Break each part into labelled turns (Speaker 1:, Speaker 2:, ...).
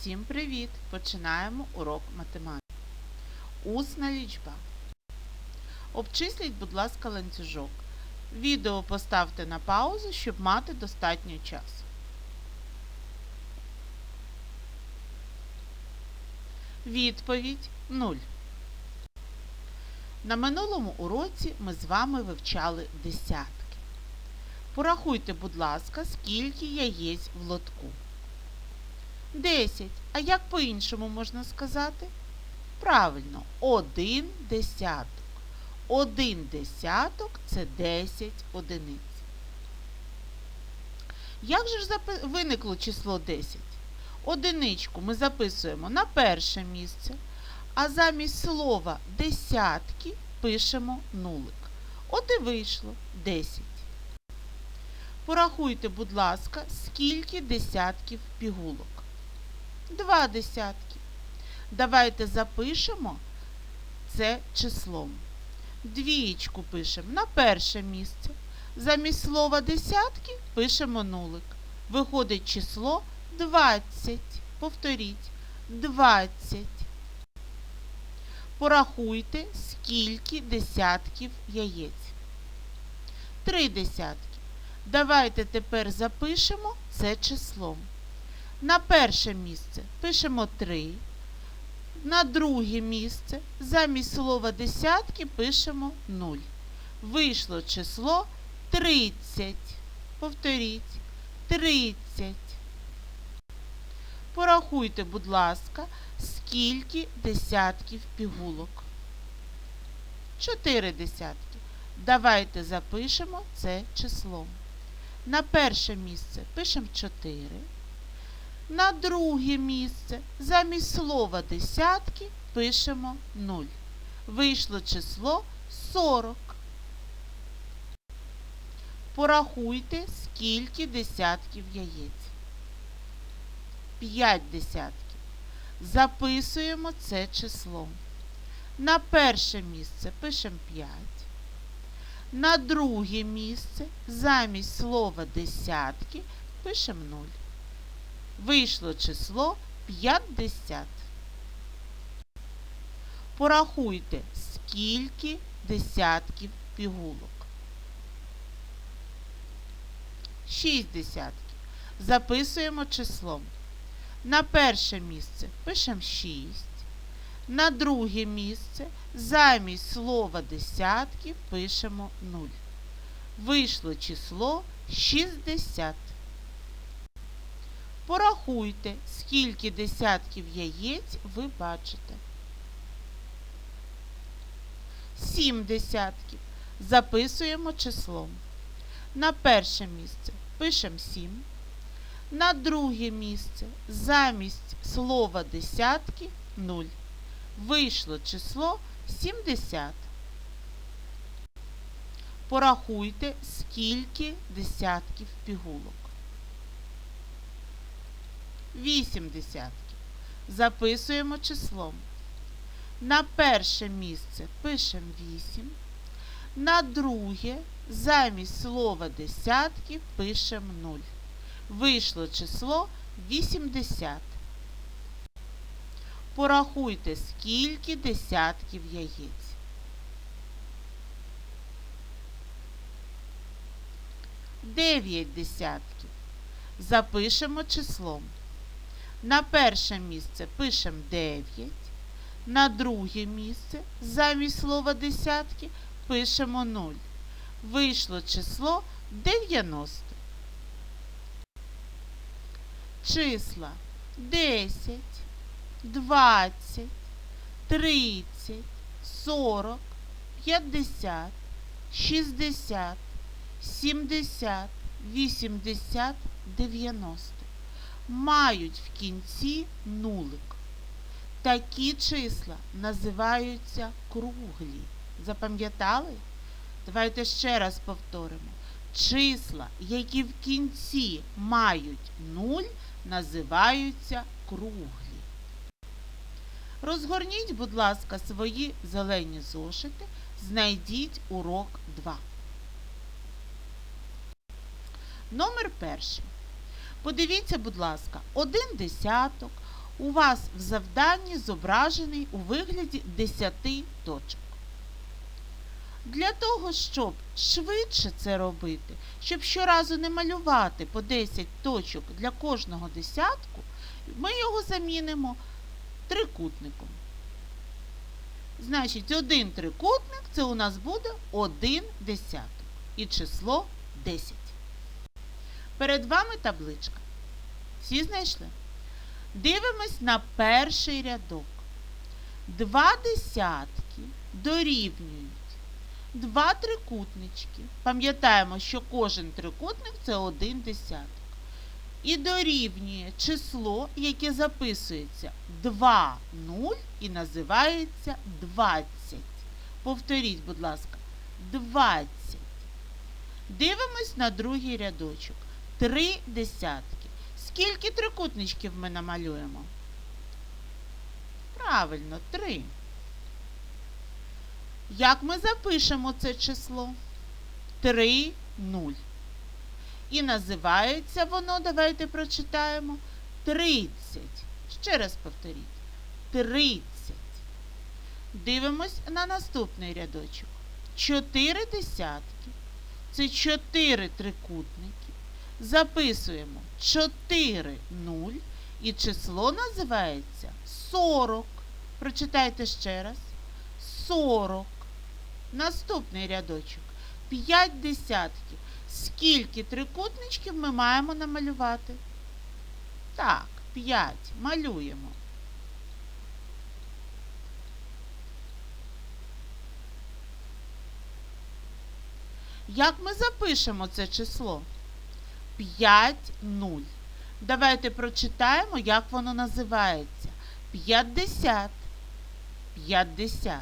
Speaker 1: Всім привіт! Починаємо урок математики. Усна лічба. Обчисліть, будь ласка, ланцюжок. Відео поставте на паузу, щоб мати достатньо часу. Відповідь 0. На минулому уроці ми з вами вивчали десятки. Порахуйте, будь ласка, скільки яєць в лотку. 10. А як по-іншому можна сказати? Правильно, один десяток. Один десяток це 10 одиниць. Як же ж виникло число 10? Одиничку ми записуємо на перше місце, а замість слова десятки пишемо нулик. От і вийшло 10. Порахуйте, будь ласка, скільки десятків пігулок. Два десятки. Давайте запишемо це числом. Двієчку пишемо на перше місце. Замість слова десятки пишемо нулик. Виходить число 20. Повторіть. 20. Порахуйте, скільки десятків яєць. Три десятки. Давайте тепер запишемо це числом. На перше місце пишемо 3. На друге місце замість слова десятки пишемо 0. Вийшло число 30. Повторіть. 30. Порахуйте, будь ласка, скільки десятків пігулок. 4 десятки. Давайте запишемо це числом. На перше місце пишемо 4. На друге місце замість слова десятки пишемо 0. Вийшло число 40. Порахуйте, скільки десятків яєць. 5 десятків. Записуємо це число. На перше місце пишемо 5. На друге місце замість слова десятки пишемо 0. Вийшло число 50. Порахуйте, скільки десятків пігулок. 6 десятків. Записуємо числом. На перше місце пишемо 6. На друге місце замість слова десятки пишемо 0. Вийшло число 60. Порахуйте, скільки десятків яєць ви бачите. 7 десятків. Записуємо числом. На перше місце пишемо 7. На друге місце замість слова десятки 0. Вийшло число 70. Порахуйте, скільки десятків пігулок. 8 десятків. Записуємо числом. На перше місце пишемо 8. На друге замість слова десятки пишемо 0. Вийшло число 80. Порахуйте, скільки десятків яєць. 9 десятків. Запишемо числом. На перше місце пишемо 9. На друге місце замість слова десятки пишемо 0. Вийшло число 90. Числа 10, 20, 30, 40, 50, 60, 70, 80, 90 мають в кінці нулик. Такі числа називаються круглі. Запам'ятали? Давайте ще раз повторимо. Числа, які в кінці мають нуль, називаються круглі. Розгорніть, будь ласка, свої зелені зошити, знайдіть урок 2. Номер перший. Подивіться, будь ласка, один десяток, у вас в завданні зображений у вигляді 10 точок. Для того, щоб швидше це робити, щоб щоразу не малювати по 10 точок для кожного десятку, ми його замінимо трикутником. Значить, один трикутник це у нас буде один десяток. І число 10. Перед вами табличка. Всі знайшли? Дивимось на перший рядок. Два десятки дорівнюють два трикутнички. Пам'ятаємо, що кожен трикутник це один десяток. І дорівнює число, яке записується 2, 0 і називається 20. Повторіть, будь ласка, 20. Дивимось на другий рядочок. Три десятки. Скільки трикутничків ми намалюємо? Правильно, три. Як ми запишемо це число? 3, 0. І називається воно, давайте прочитаємо, 30. Ще раз повторіть. 30. Дивимось на наступний рядочок. 4 десятки. Це 4 трикутники. Записуємо 4, 0. І число називається 40. Прочитайте ще раз. 40. Наступний рядочок. 5 десятків. Скільки трикутничків ми маємо намалювати? Так, 5. Малюємо. Як ми запишемо це число? 5, 0. Давайте прочитаємо, як воно називається. 50. 50.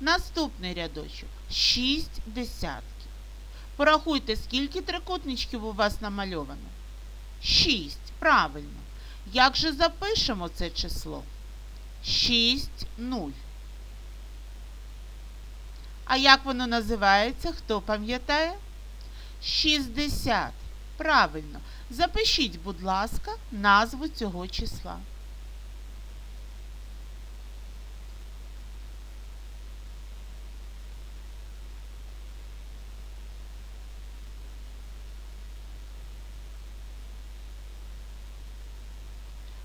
Speaker 1: Наступний рядочок 6 десятків. Порахуйте, скільки трикутничків у вас намальовано. 6. Правильно. Як же запишемо це число? 6, 0. А як воно називається? Хто пам'ятає? 60. Правильно. Запишіть, будь ласка, назву цього числа.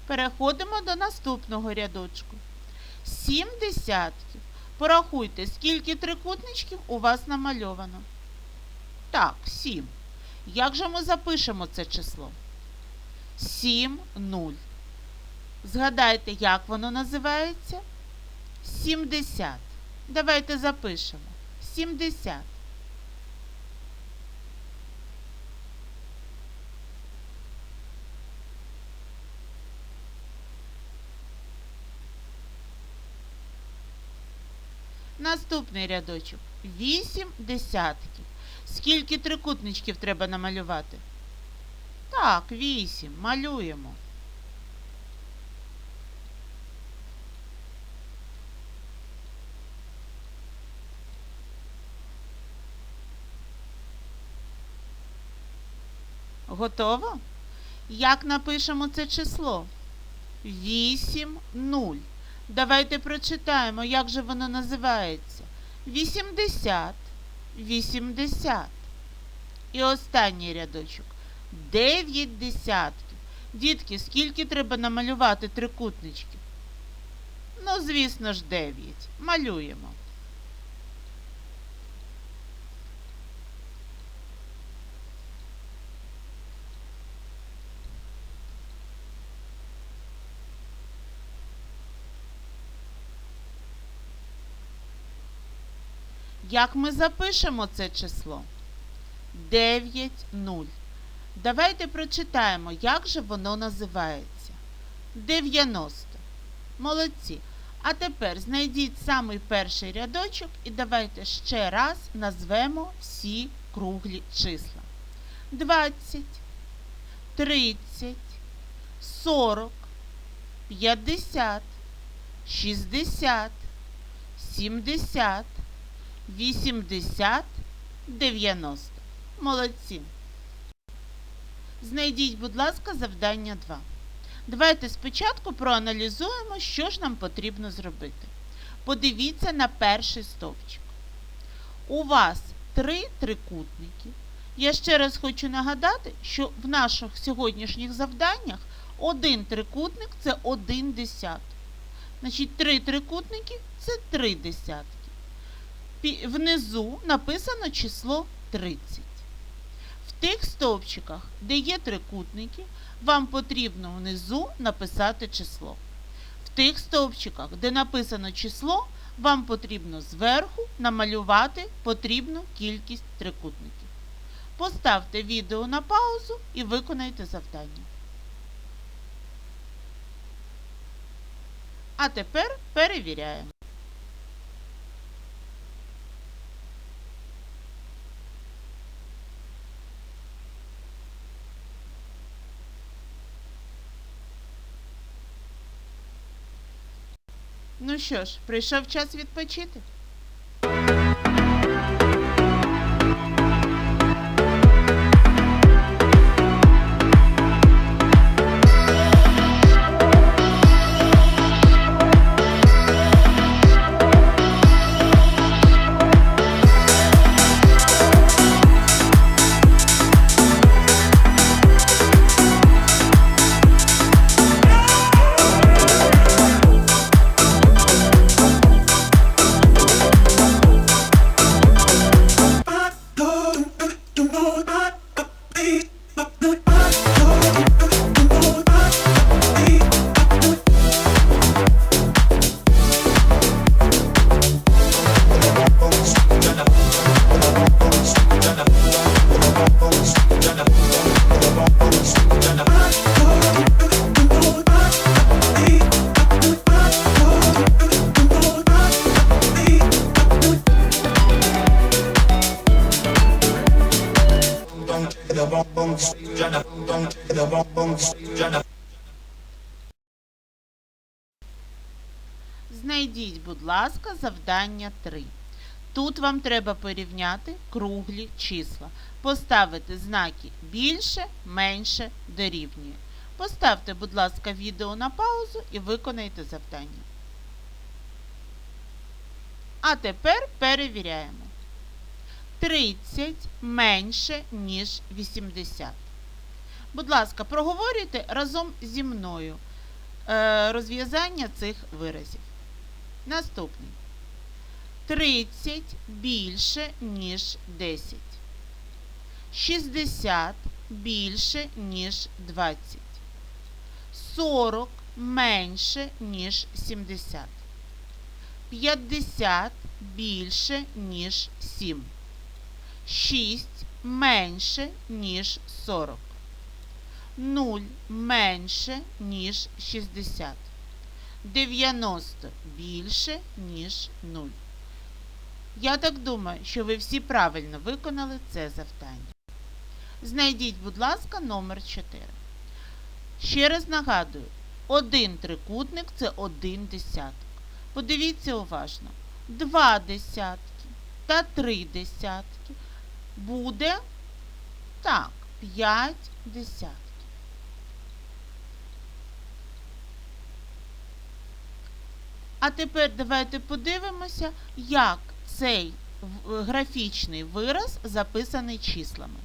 Speaker 1: Переходимо до наступного рядочку. Сім десятків. Порахуйте, скільки трикутничків у вас намальовано. Так, сім. Як же ми запишемо це число? 7, 0. Згадайте, як воно називається? 70. Давайте запишемо. 70. Наступний рядочок. 8 десятків. Скільки трикутничків треба намалювати? Так, 8. Малюємо. Готово? Як напишемо це число? 8, 0. Давайте прочитаємо, як же воно називається. 80, 80. І останній рядочок. 9 десятків. Дітки, скільки треба намалювати трикутничків? Ну, звісно ж, 9. Малюємо. Як ми запишемо це число? 9, 0. Давайте прочитаємо, як же воно називається. 90. Молодці. А тепер знайдіть самий перший рядочок і давайте ще раз назвемо всі круглі числа. 20, 30, 40, 50, 60, 70, 80, 90. Молодці. Знайдіть, будь ласка, завдання 2. Давайте спочатку проаналізуємо, що ж нам потрібно зробити. Подивіться на перший стовпчик. У вас три трикутники. Я ще раз хочу нагадати, що в наших сьогоднішніх завданнях один трикутник це один десяток. Значить, три трикутники це три десятки. Внизу написано число 30. В тих стовпчиках, де є трикутники, вам потрібно внизу написати число. В тих стовпчиках, де написано число, вам потрібно зверху намалювати потрібну кількість трикутників. Поставте відео на паузу і виконайте завдання. А тепер перевіряємо. Ну що ж, прийшов час відпочити. Знайдіть, будь ласка, завдання 3. Тут вам треба порівняти круглі числа. Поставити знаки більше, менше, дорівнює. Поставте, будь ласка, відео на паузу і виконайте завдання. А тепер перевіряємо. 30 менше, ніж 80. Будь ласка, проговорюйте разом зі мною е, розв'язання цих виразів. Наступний. 30 більше, ніж 10. 60 більше, ніж 20. 40 менше, ніж 70. 50 більше, ніж 7. 6 менше, ніж 40. 0 менше, ніж 60. 90 більше, ніж 0. Я так думаю, що ви всі правильно виконали це завдання. Знайдіть, будь ласка, номер 4. Ще раз нагадую, один трикутник це один десяток. Подивіться уважно. Два десятки та три десятки буде так, 5 десятків. А тепер давайте подивимося, як цей графічний вираз записаний числами.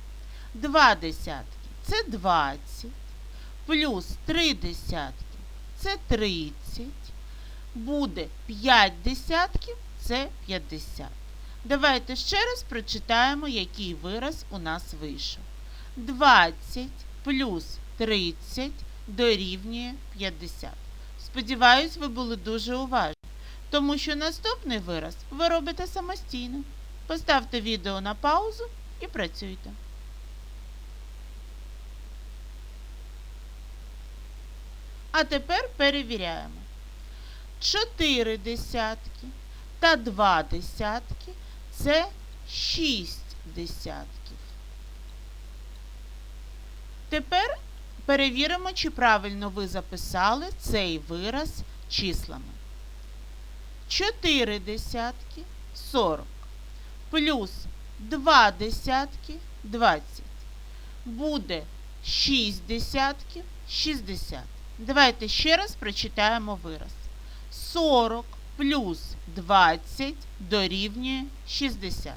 Speaker 1: 2 десятки це 20, плюс 3 десятки це 30, буде 5 десятків це 50. Давайте ще раз прочитаємо, який вираз у нас вийшов. 20 плюс 30 дорівнює 50. Сподіваюсь, ви були дуже уважні, тому що наступний вираз ви робите самостійно. Поставте відео на паузу і працюйте. А тепер перевіряємо. 4 десятки та 2 десятки це 6 десятків. Тепер перевіримо, чи правильно ви записали цей вираз числами. 4 десятки 40 плюс 2 десятки 20 буде 6 десятків 60. Давайте ще раз прочитаємо вираз. 40 плюс 20 дорівнює 60.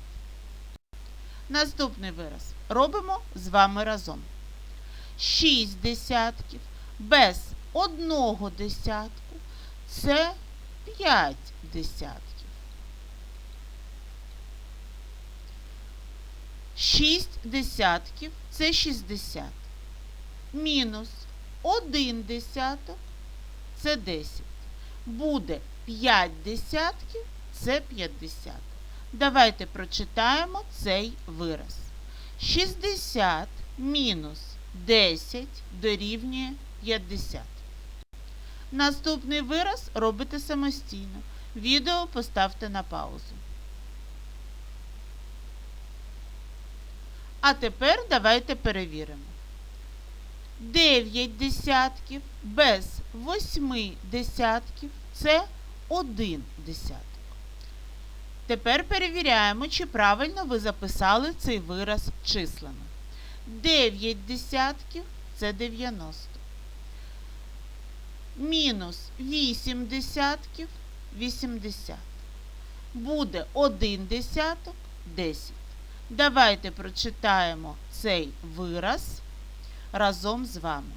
Speaker 1: Наступний вираз робимо з вами разом. 6 десятків без одного десятку це 5 десятків. 6 десятків це 60. Мінус 1 десяток це 10. Буде 5 десятків це 50. Давайте прочитаємо цей вираз. 60 мінус 10 дорівнює 50. Наступний вираз робите самостійно. Відео поставте на паузу. А тепер давайте перевіримо. 9 десятків без 8 десятків це 1 десяток. Тепер перевіряємо, чи правильно ви записали цей вираз числами. 9 десятків це 90. Мінус 8 десятків 80. Буде 1 десяток 10. Давайте прочитаємо цей вираз разом з вами.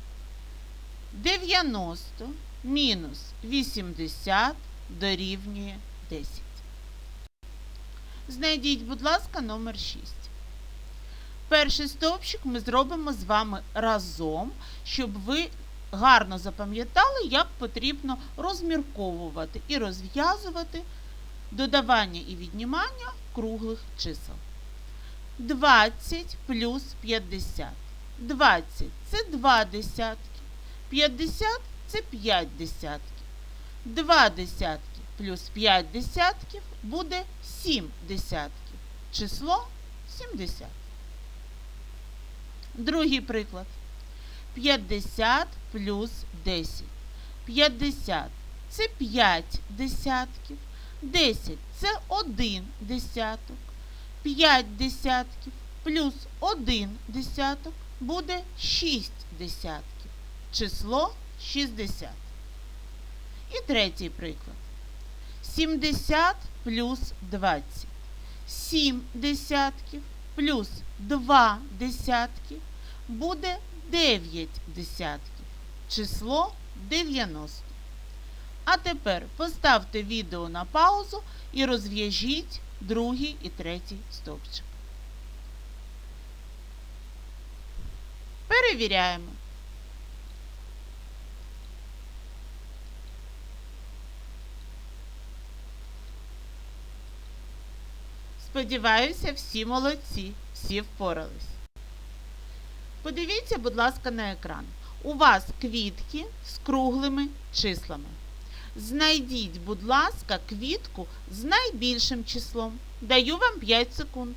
Speaker 1: 90 мінус 80 дорівнює 10. Знайдіть, будь ласка, номер 6. Перший стовпчик ми зробимо з вами разом, щоб ви гарно запам'ятали, як потрібно розмірковувати і розв'язувати додавання і віднімання круглих чисел. 20 плюс 50. 20 це 2 десятки. 50 це 5 десятків. 2 десятки плюс 5 десятків буде 7 десятків. Число 70. Другий приклад. 50 плюс 10. 50 це 5 десятків. 10 це 1 десяток. 5 десятків плюс 1 десяток буде 6 десятків. Число 60. І третій приклад. 70 плюс 20. 7 десятків плюс 2 десятки буде 9 десятків. Число 90. А тепер поставте відео на паузу і розв'яжіть другий і третій стовпчик. Перевіряємо. Сподіваюся, всі молодці, всі впорались. Подивіться, будь ласка, на екран. У вас квітки з круглими числами. Знайдіть, будь ласка, квітку з найбільшим числом. Даю вам 5 секунд.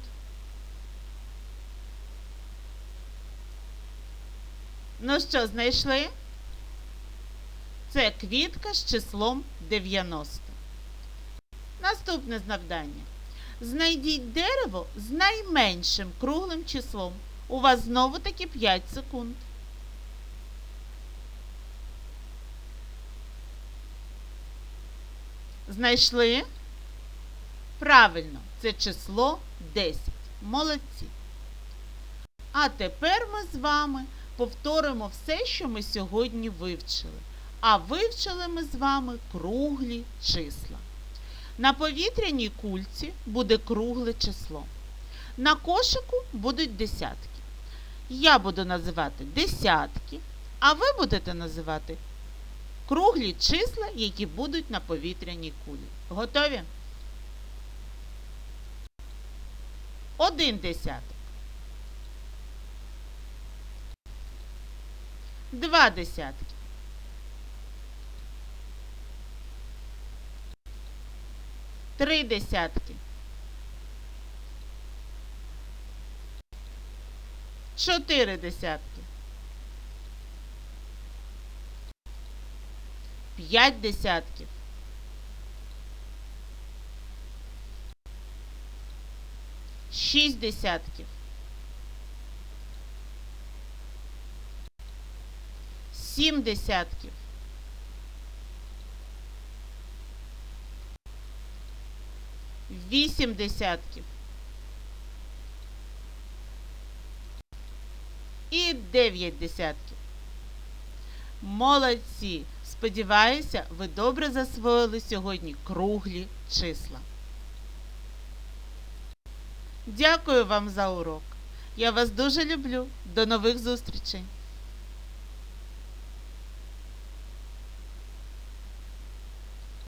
Speaker 1: Ну що, знайшли? Це квітка з числом 90. Наступне завдання. Знайдіть дерево з найменшим круглим числом. У вас знову таки 5 секунд. Знайшли? Правильно, це число 10. Молодці. А тепер ми з вами повторимо все, що ми сьогодні вивчили. А вивчили ми з вами круглі числа. На повітряній кульці буде кругле число. На кошику будуть десятки. Я буду називати десятки, а ви будете називати круглі числа, які будуть на повітряній кулі. Готові? Один десяток. Два десятки. Три десятки. Чотири десятки. П'ять десятків. Шість десятків. Сім десятків. Вісім десятків. І дев'ять десятків. Молодці! Сподіваюся, ви добре засвоїли сьогодні круглі числа. Дякую вам за урок. Я вас дуже люблю. До нових зустрічей!